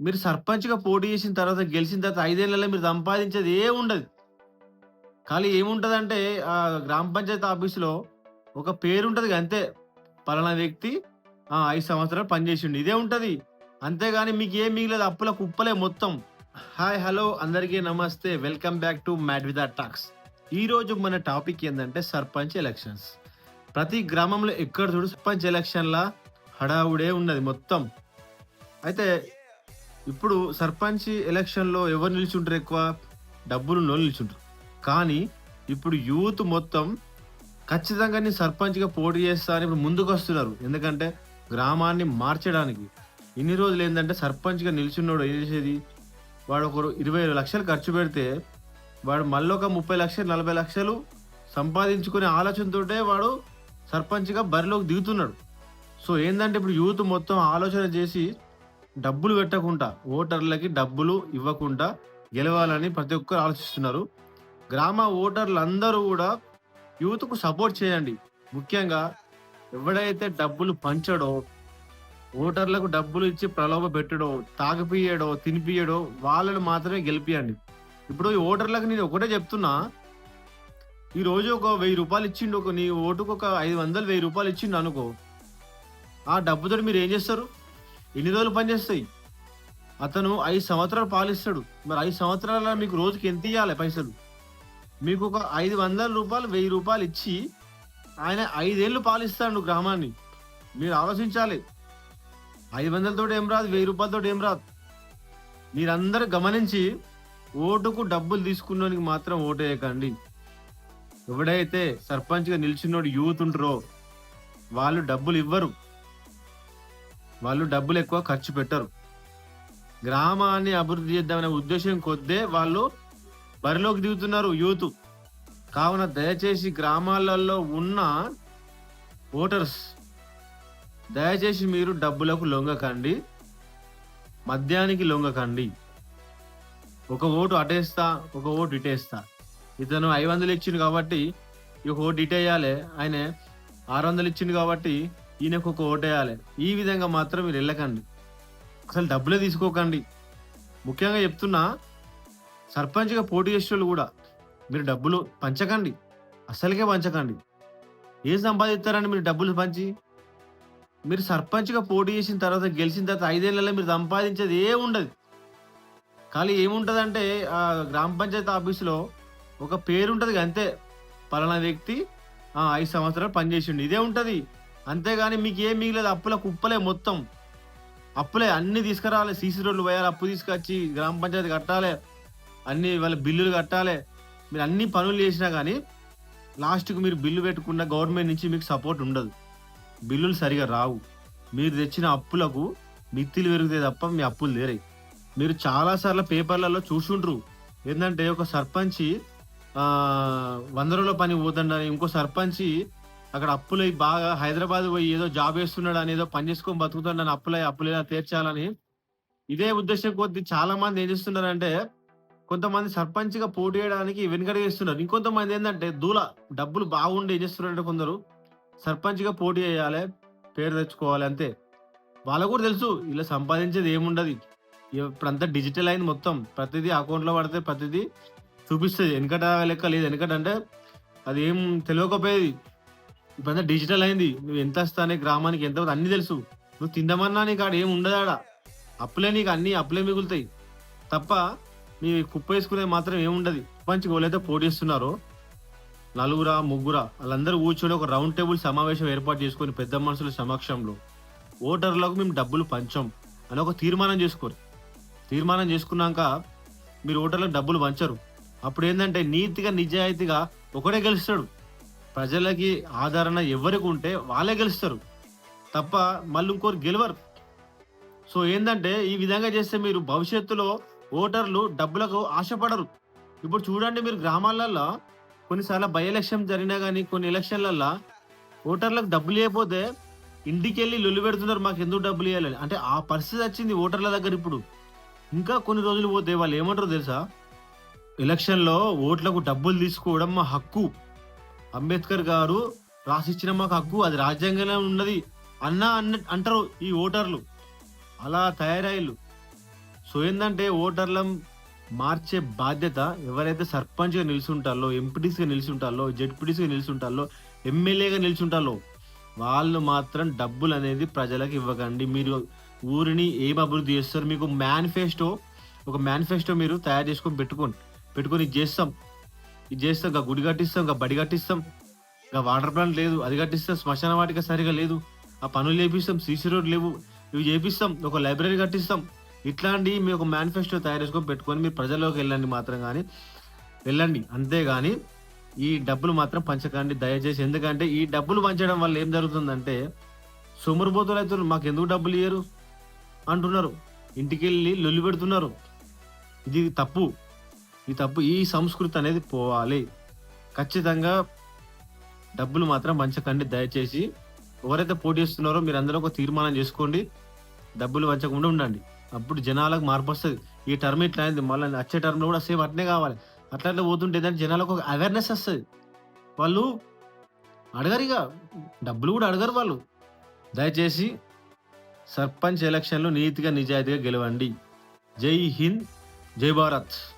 మీరు సర్పంచ్‌గా పోటీ చేసిన తర్వాత, గెలిచిన తర్వాత ఐదేళ్ళలో మీరు సంపాదించేది ఏముండదు. ఖాళీ ఏముంటదంటే ఆ గ్రామ పంచాయతీ ఆఫీస్‌లో ఒక పేరు ఉంటుంది అంతే. పలానా వ్యక్తి ఐదు సంవత్సరాలు పనిచేసిండు. ఇదే ఉంటుంది అంతేగాని ఏం మిగలదు. అప్పుల కుప్పలే మొత్తం. హాయ్! హలో! అందరికీ నమస్తే. Welcome back to Matt with talks. ఈరోజు మన టాపిక్ ఏంటంటే సర్పంచ్ ఎలక్షన్స్. ప్రతి గ్రామంలో ఎక్కడ చూడు సర్పంచ్ ఎలక్షన్‌ల హడావుడే ఉన్నది మొత్తం. అయితే ఇప్పుడు సర్పంచ్ ఎలక్షన్‌లో ఎవరు నిల్చుంటారు ఎక్కువ? డబ్బులున్నోళ్ళు నిల్చుంటారు. కానీ ఇప్పుడు యూత్ మొత్తం ఖచ్చితంగా నేను సర్పంచ్‌గా పోటీ చేస్తా అని ఇప్పుడు ముందుకొస్తున్నారు. ఎందుకంటే గ్రామాన్ని మార్చడానికి. ఇన్ని రోజులు ఏంటంటే సర్పంచ్‌గా నిలిచున్నాడు ఏం చేసేది? వాడు ఒకరు ఇరవై లక్షలు ఖర్చు పెడితే వాడు మళ్ళీ ఒక ముప్పై లక్షలు, 40 లక్షలు సంపాదించుకునే ఆలోచనతోటే వాడు సర్పంచ్‌గా బరిలోకి దిగుతున్నాడు. సో ఏంటంటే ఇప్పుడు యూత్ మొత్తం ఆలోచన చేసి డబ్బులు పెట్టకుండా ఓటర్లకి డబ్బులు ఇవ్వకుండా గెలవాలని ప్రతి ఒక్కరు ఆలోచిస్తున్నారు. గ్రామ ఓటర్లందరూ కూడా యూత్‌కు సపోర్ట్ చేయండి. ముఖ్యంగా ఎవడైతే డబ్బులు పంచడో, ఓటర్లకు డబ్బులు ఇచ్చి ప్రలోభ పెట్టడో, తాగిపియడో, తినిపియడో వాళ్ళని మాత్రమే గెలిపియండి. ఇప్పుడు ఈ ఓటర్లకు నేను ఒకటే చెప్తున్నా. ఈరోజు ఒక వెయ్యి రూపాయలు ఇచ్చిండు ఒక నీ ఓటుకు ఒక 500, 1000 రూపాయలు ఇచ్చిండు అనుకో. ఆ డబ్బుతో మీరు ఏం చేస్తారు? ఎన్ని రోజులు పనిచేస్తాయి? అతను ఐదు సంవత్సరాలు పాలిస్తాడు. మరి ఐదు సంవత్సరాల మీకు రోజుకి ఎంత ఇవ్వాలి పైసలు? మీకు ఒక 500 రూపాయలు, వెయ్యి రూపాయలు ఇచ్చి ఆయన ఐదేళ్ళు పాలిస్తాడు గ్రామాన్ని. మీరు ఆలోచించాలి. ఐదు వందలతో ఏం రాదు. వెయ్యి రూపాయలతోటి ఏం రాదు. మీరందరూ గమనించి ఓటుకు డబ్బులు తీసుకున్నోనికి మాత్రం ఓటేయకండి. ఎవడైతే సర్పంచ్‌గా నిలిచినోడు యూత్ ఉంటారో వాళ్ళు డబ్బులు ఇవ్వరు. వాళ్ళు డబ్బులు ఎక్కువ ఖర్చు పెట్టరు. గ్రామాన్ని అభివృద్ధి చేద్దామనే ఉద్దేశం కొద్దే వాళ్ళు బరిలోకి దిగుతున్నారు యూత్. కావున దయచేసి గ్రామాలలో ఉన్న ఓటర్స్ దయచేసి మీరు డబ్బులకు లొంగకండి. మద్యానికి లొంగకండి. ఒక ఓటు అటేస్తా, ఒక ఓటు ఇటేస్తా. ఇతను 500 ఇచ్చిండు కాబట్టి ఒక ఓటు ఇటేయాలి. ఆయన 600 ఇచ్చిండు కాబట్టి ఈయనకు ఒక ఓటేయాలి. ఈ విధంగా మాత్రం మీరు వెళ్ళకండి. అసలు డబ్బులే తీసుకోకండి. ముఖ్యంగా చెప్తున్నా సర్పంచ్‌గా పోటీ చేసేటోళ్ళు కూడా మీరు డబ్బులు పంచకండి. అస్సలకే పంచకండి. ఏం సంపాదిస్తారండి మీరు డబ్బులు పంచి? మీరు సర్పంచ్‌గా పోటీ చేసిన తర్వాత, గెలిచిన తర్వాత ఐదేళ్ళలో మీరు సంపాదించేది ఏముండదు. ఖాళీ ఏముంటదంటే ఆహ్, గ్రామ పంచాయతీ ఆఫీస్‌లో ఒక పేరు ఉంటుంది అంతే. పలానా వ్యక్తి ఐదు సంవత్సరాలు పనిచేసిండు. ఇదే ఉంటుంది అంతేగాని ఏం మిగలేదు అప్పుల కుప్పలే మొత్తం. అప్పులే అన్ని తీసుకురావాలి. సీసీ రోడ్లు పోయాలి అప్పు తీసుకొచ్చి గ్రామ పంచాయతీ కట్టాలి. అన్ని వాళ్ళ బిల్లులు కట్టాలి. మీరు అన్ని పనులు చేసినా కానీ లాస్ట్‌కి మీరు బిల్లు పెట్టుకున్న గవర్నమెంట్ నుంచి మీకు సపోర్ట్ ఉండదు. బిల్లులు సరిగా రావు. మీరు తెచ్చిన అప్పులకు మిత్తిలు పెరుగుతాయి తప్ప మీ అప్పులు తీరాయి మీరు చాలాసార్లు పేపర్‌లలో చూసుండ్రు. ఏంటంటే ఒక సర్పంచి వంద 100 రోజుల పనికి ఇంకో సర్పంచి అక్కడ అప్పులై బాగా హైదరాబాద్ పోయి ఏదో జాబ్ వేస్తున్నాడు అని ఏదో పని చేసుకొని నన్ను అప్పులై అప్పులెలా తీర్చాలని ఇదే ఉద్దేశం కొద్ది చాలా మంది ఏం చేస్తున్నారంటే కొంతమంది సర్పంచ్‌గా పోటీ చేయడానికి వెనుకడుగేస్తున్నారు. ఇంకొంతమంది ఏంటంటే దూల డబ్బులు బాగుండి ఏం చేస్తున్నారంటే కొందరు సర్పంచ్‌గా పోటీ చేయాలి. పేరు తెచ్చుకోవాలి అంతే. వాళ్ళకు కూడా తెలుసు ఇలా సంపాదించేది ఏముండదు. ఇప్పుడంతా డిజిటల్ అయింది మొత్తం. ప్రతిదీ అకౌంట్‌లో పడితే ప్రతిదీ చూపిస్తుంది వెనకట లెక్క లేదు. ఎందుకంటే అది ఏం తెలియకపోయేది ఇప్పుడంతా డిజిటల్ అయింది. నువ్వు ఎంత వస్తానే గ్రామానికి ఎంత అన్ని తెలుసు. నువ్వు తిందమన్నా నీకు ఆడ ఏం ఉండదాడ. అప్పులే నీకు అన్ని అప్పులే మిగులుతాయి. తప్ప నీ వేసుకునే మాత్రం ఏముండదు. సర్పంచ్‌గా ఎవరైతే పోటీస్తున్నారో నలుగురా, ముగ్గురా వాళ్ళందరూ కూర్చొని ఒక రౌండ్ టేబుల్ సమావేశం ఏర్పాటు చేసుకొని పెద్ద మనుషుల సమక్షంలో ఓటర్లకు మేము డబ్బులు పంచం అని ఒక తీర్మానం చేసుకోరు. తీర్మానం చేసుకున్నాక మీరు ఓటర్లకు డబ్బులు పంచరు. అప్పుడు ఏంటంటే నీతిగా, నిజాయితీగా ఒకడే గెలుస్తాడు. ప్రజలకి ఆదరణ ఎవరికి ఉంటే వాళ్ళే గెలుస్తారు. తప్ప మళ్ళీ ఇంకోరు గెలవరు. సో ఏంటంటే ఈ విధంగా చేస్తే మీరు భవిష్యత్తులో ఓటర్లు డబ్బులకు ఆశపడరు. ఇప్పుడు చూడండి మీరు గ్రామాలల్లో కొన్నిసార్లు బై ఎలక్షన్ జరిగినా కానీ కొన్ని ఎలక్షన్లల్లో ఓటర్లకు డబ్బులు ఇయ్యకపోతే ఇంటికెళ్ళి లొల్లు పెడుతున్నారు మాకెందుకు డబ్బులు ఇవ్వాలి అంటే ఆ పరిస్థితి వచ్చింది ఓటర్ల దగ్గర ఇప్పుడు. ఇంకా కొన్ని రోజులు పోతే వాళ్ళు ఏమంటారు తెలుసా? ఎలక్షన్‌లో ఓట్లకు డబ్బులు తీసుకోవడం మా హక్కు. అంబేద్కర్ గారు రాసిచ్చిన మాకు హక్కు. అది రాజ్యాంగంలో ఉన్నది. అన్న అన్న అంటారు ఈ ఓటర్లు. అలా తయారయ్యిల్లు. సో ఏంటంటే ఓటర్ల మార్చే బాధ్యత ఎవరైతే సర్పంచ్గా నిలుచుంటారో ఎంపీటీసీగా నిలుచుంటారో జెడ్పీటీస్గా నిలుచుంటారో ఎమ్మెల్యేగా నిలుచుంటారో వాళ్ళు మాత్రం డబ్బులు అనేది ప్రజలకు ఇవ్వకండి మీరు ఊరిని ఏం అభివృద్ధి చేస్తారు మీకు మేనిఫెస్టో ఒక మేనిఫెస్టో మీరు తయారు చేసుకొని పెట్టుకోండి పెట్టుకొని చేస్తాం ఇది చేస్తాం ఇంకా గుడి కట్టిస్తాం ఇంకా బడి కట్టిస్తాం. ఇంకా వాటర్ ప్లాంట్ లేదు అది కట్టిస్తాం శ్మశాన వాటిక సరిగా లేదు. ఆ పనులు చేపిస్తాం సీసీ రోడ్ లేవు ఇవి చేపిస్తాం ఒక లైబ్రరీ కట్టిస్తాం. ఇట్లాంటి మీ ఒక మేనిఫెస్టో తయారు చేసుకొని పెట్టుకొని మీరు ప్రజల్లోకి వెళ్ళండి మాత్రం కానీ వెళ్ళండి. అంతేగాని ఈ డబ్బులు మాత్రం పంచకండి దయచేసి. ఎందుకంటే ఈ డబ్బులు పంచడం వల్ల ఏం జరుగుతుందంటే సొమరుబోతులు అవుతున్నారు మాకు ఎందుకు డబ్బులు ఇయ్యరు? అంటున్నారు. ఇంటికి వెళ్ళి లొల్లి పెడుతున్నారు. ఇది తప్పు. ఈ తప్పు ఈ సంస్కృతి అనేది పోవాలి. ఖచ్చితంగా డబ్బులు మాత్రం పంచకండి. దయచేసి ఎవరైతే పోటీ చేస్తున్నారో మీరు అందరూ ఒక తీర్మానం చేసుకోండి. డబ్బులు పంచకుండా ఉండండి. అప్పుడు జనాలకు మార్పు వస్తుంది. ఈ టర్మ్ ఇట్లా అయింది. మళ్ళీ వచ్చే టర్మ్లో కూడా సేమ్ అట్నే కావాలి. అట్లా అట్లా పోతుంటే దాని జనాలకు ఒక అవేర్నెస్ వస్తుంది. వాళ్ళు అడగరు ఇక. డబ్బులు కూడా అడగరు వాళ్ళు. దయచేసి సర్పంచ్ ఎలక్షన్లో నీతిగా నిజాయితీగా గెలవండి. జై హింద్ జై భారత్.